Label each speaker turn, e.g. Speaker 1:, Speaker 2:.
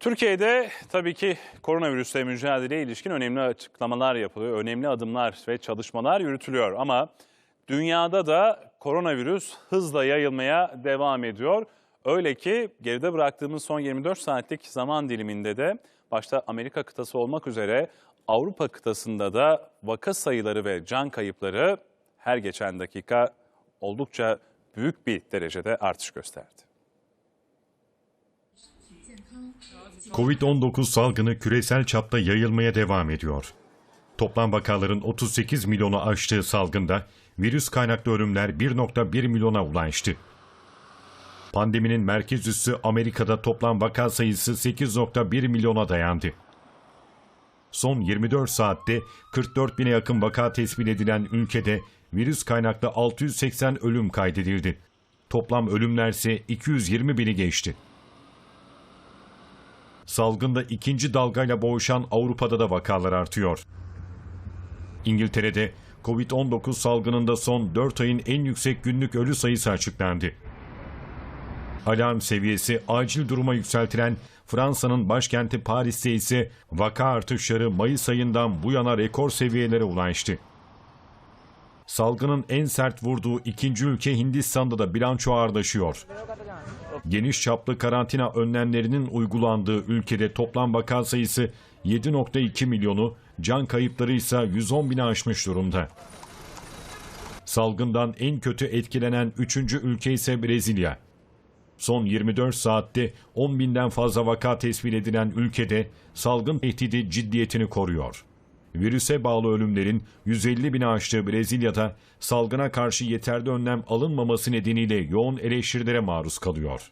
Speaker 1: Türkiye'de tabii ki koronavirüsle mücadeleye ilişkin önemli açıklamalar yapılıyor, önemli adımlar ve çalışmalar yürütülüyor. Ama dünyada da koronavirüs hızla yayılmaya devam ediyor. Öyle ki geride bıraktığımız son 24 saatlik zaman diliminde de başta Amerika kıtası olmak üzere Avrupa kıtasında da vaka sayıları ve can kayıpları her geçen dakika oldukça büyük bir derecede artış gösterdi.
Speaker 2: Covid-19 salgını küresel çapta yayılmaya devam ediyor. Toplam vakaların 38 milyonu aştığı salgında virüs kaynaklı ölümler 1.1 milyona ulaştı. Pandeminin merkez üssü Amerika'da toplam vaka sayısı 8.1 milyona dayandı. Son 24 saatte 44 bine yakın vaka tespit edilen ülkede virüs kaynaklı 680 ölüm kaydedildi. Toplam ölümlerse 220 bini geçti. Salgında ikinci dalgayla boğuşan Avrupa'da da vakalar artıyor. İngiltere'de Covid-19 salgınında son 4 ayın en yüksek günlük ölü sayısı açıklandı. Alarm seviyesi acil duruma yükseltilen Fransa'nın başkenti Paris'te ise vaka artışları Mayıs ayından bu yana rekor seviyelere ulaştı. Salgının en sert vurduğu ikinci ülke Hindistan'da da bilanço ağırlaşıyor. Geniş çaplı karantina önlemlerinin uygulandığı ülkede toplam vaka sayısı 7.2 milyonu, can kayıpları ise 110 bini aşmış durumda. Salgından en kötü etkilenen üçüncü ülke ise Brezilya. Son 24 saatte 10 binden fazla vaka tespit edilen ülkede salgın tehdidi ciddiyetini koruyor. Virüse bağlı ölümlerin 150 bini aştığı Brezilya'da salgına karşı yeterli önlem alınmaması nedeniyle yoğun eleştirilere maruz kalıyor.